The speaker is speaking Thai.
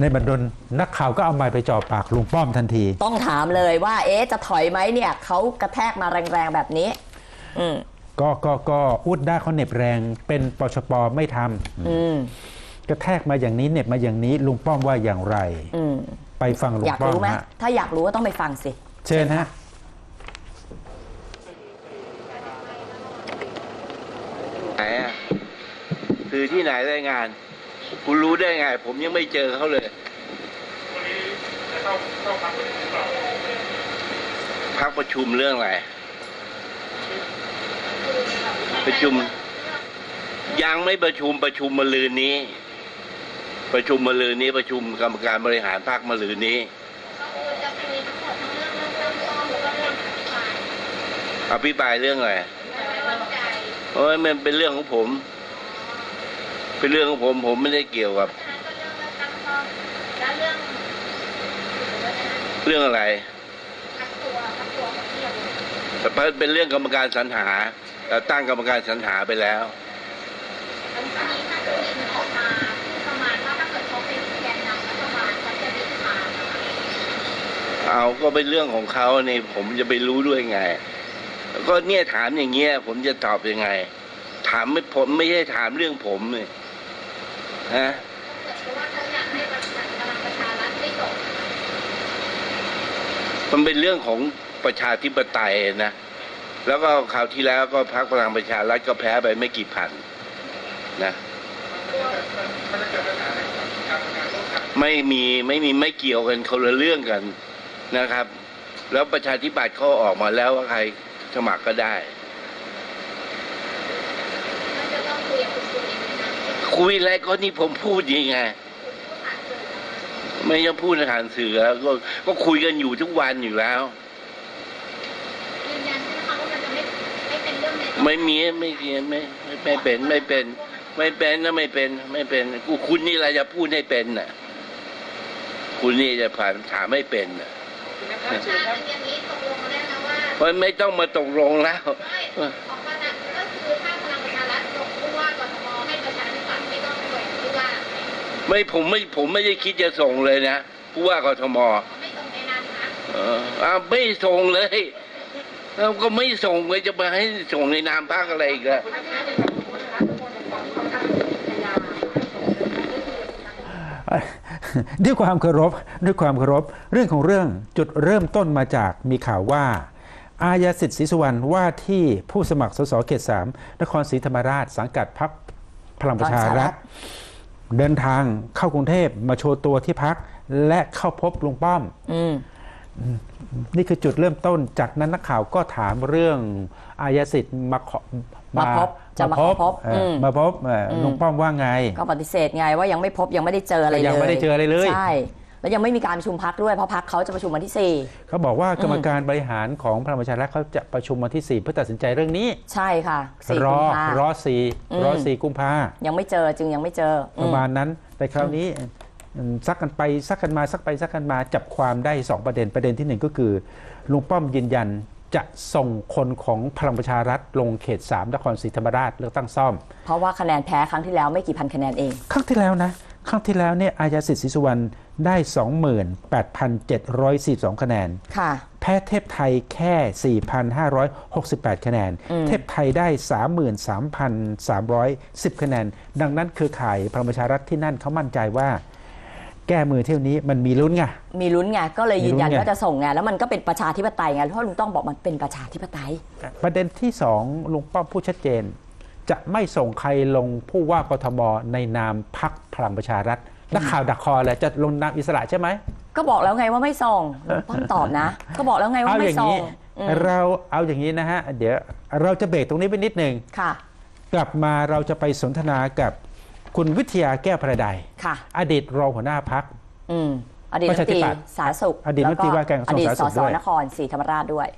ในบรรดลนักข่าวก็เอาไม้ไปจ่อปากลุงป้อมทันที ต้องถามเลยว่า เอ๊ะจะถอยไหมเนี่ยเขากระแทกมาแรงๆแบบนี้ อืมก็ก็ก็อุดได้เขาเหน็บแรง เป็นปชปไม่ทำอืมกระแทกมาอย่างนี้เหน็บมาอย่างนี้ลุงป้อมว่าอย่างไร อืมไปฟังลุองยากป้อมรู้ไหมฮะถ้าอยากรู้ก็ต้องไปฟังสิ เชิญฮะ ไหนอะคือที่ไหนรายงาน คุณรู้ได้ไง ผมยังไม่เจอเขาเลยวันนี้จะเข้าเข้าพักประชุมหรือเปล่าพักประชุมเรื่องอะไรประชุม ยังไม่ประชุมประชุมมะลืนนี้ ประชุมมะลืนนี้ประชุมกรรมการบริหารพรรคมะลืนนี้อภิปรายเรื่องอะไรโอ้ยมันเป็นเรื่องของผม เป็นเรื่องของผมผมไม่ได้เกี่ยวกับเรื่องอะไรแต่เป็นเรื่องกรรมการสรรหาเราตั้งกรรมการสรรหาไปแล้วเอาก็เป็นเรื่องของเขานี่ผมจะไปรู้ด้วยไงก็เนี่ยถามอย่างเงี้ยผมจะตอบยังไง ถามไม่ผมไม่ใช่ถามเรื่องผมเลย ฮะมันเป็นเรื่องของประชาธิปไตยนะ แล้วก็คราวที่แล้วก็พรรคพลังประชารัฐก็แพ้ไปไม่กี่พันนะมันะไม่มีไม่มีไม่เกี่ยวกันคนละเรื่องกันนะครับ แล้วประชาธิปัตย์เขาออกมาแล้วว่าใครสมัครก็ได้ คุยอะไรก็นี่ผมพูดยังไง ไม่ต้องพูดในทางสื่อแล้วก็ก็คุยกันอยู่ทุกวันอยู่แล้วไม่มีไม่มีไม่ไม่ไม่เป็นไม่เป็น ไม่เป็นนะไม่เป็น ไม่เป็นกูคุณนี่อะไรจะพูดให้เป็นน่ะ คุณนี่จะผ่านถามไม่เป็นน่ะมันไม่ต้องมาตกลงแล้ว ไม่ ผมไม่ผมไม่ได้คิดจะส่งเลยนะผู้ว่ากทมเอออ้าวไม่ส่งเลยเราก็ไม่ส่งเลยจะมาให้ส่งในนามพรรคอะไรอีกอะด้วยความเคารพด้วยความเคารพเรื่องของเรื่องจุดเริ่มต้นมาจากมีข่าวว่า อายาสิทธิ์ศรีสุวรรณว่าที่ผู้สมัครสสเขตสามนครศรีธรรมราชสังกัดพรรคพลังประชารัฐ เดินทางเข้ากรุงเทพมาโชว์ตัวที่พัก และเข้าพบลุงป้อมอืมนี่คือจุดเริ่มต้นจากนั้นนักข่าวก็ถามเรื่องอายาสิทธิ์มาขอมาพบจะมาขอพบเอ่ออมมาพบเอ่ออมลุงป้อมว่าไง ก็ปฏิเสธไงว่ายังไม่พบยังไม่ได้เจออะไรเลยยังไม่ได้เจออะไรเลยใช่ แล้วยังไม่มีการประชุมพักด้วยเพราะพักเขาจะประชุมวันที่เขาบอกว่ากรรมการบริหารของพลังประชารัฐเขาจะประชุมวันที่ 4 เพื่อตัดสินใจเรื่องนี้4ใช่ค่ะสี่รกุอมภารอสี่อืมรอสี่กุมภายังไม่เจอจึงยังไม่เจออืประมมาณนั้นแต่คราวนี้อืมซักกันไปซักกันมาซักไปซักกันมาจับความได้ 2 ประเด็นประเด็นที่หนึ่งก็คือลุงป้อมยืนยันจะส่งคนของพลังประชารัฐลงเขต3นครศรีธรรมราชเลือกตั้งซ่อม เพราะว่าคะแนนแพ้ครั้งที่แล้วไม่กี่พันคะแนนเอง ครั้งที่แล้วนะ ครั้งที่แล้วเนี่ยอายาสิทธิ์ศรีสุวรรณได้ 28,742 คะแนน ค่ะแพ้เทพไทยแค่ 4,568 คะแนนอืมเทพไทยได้ 33,310 คะแนน ดังนั้นเครือข่ายพลังประชารัฐที่นั่นเขามั่นใจว่า แก้มือเที่ยวนี้มันมีลุ้นไง มีลุ้นไง ก็เลยยืนยันมีลุ้นไงว่าจะส่งไง แล้วมันก็เป็นประชาธิปไตยไง เพราะลุงต้องบอกมันเป็นประชาธิปไตย ประเด็นที่สองลุงป้อมพูดชัดเจน จะไม่ส่งใครลงผู้ว่ากทมในนามพักพลังประชารัฐนักข่าวดักคอเลยจะลงนามอิสระใช่ไหมก็บอกแล้วไงว่าไม่ส่งลุงป้อมตอบนะ ก็บอกแล้วไงว่าเอาอไม่ย่างส่งนี้อืมเราเอาอย่างนี้นะฮะ เดี๋ยวเราจะเบรกตรงนี้ไปนิดหนึ่งค่ะกลับมาเราจะไปสนทนากับคุณวิทยาแก้วประดัยค่ะอดีตรองหัวหน้าพักอืมอดีตรัฐมนตรีประชาธิปัตย์สาธารณสุขอดีตรัฐมนตรีว่าการกระทรวงอดีตสาธารณสุสขสด้วยนครศรีธรรมราชด้วย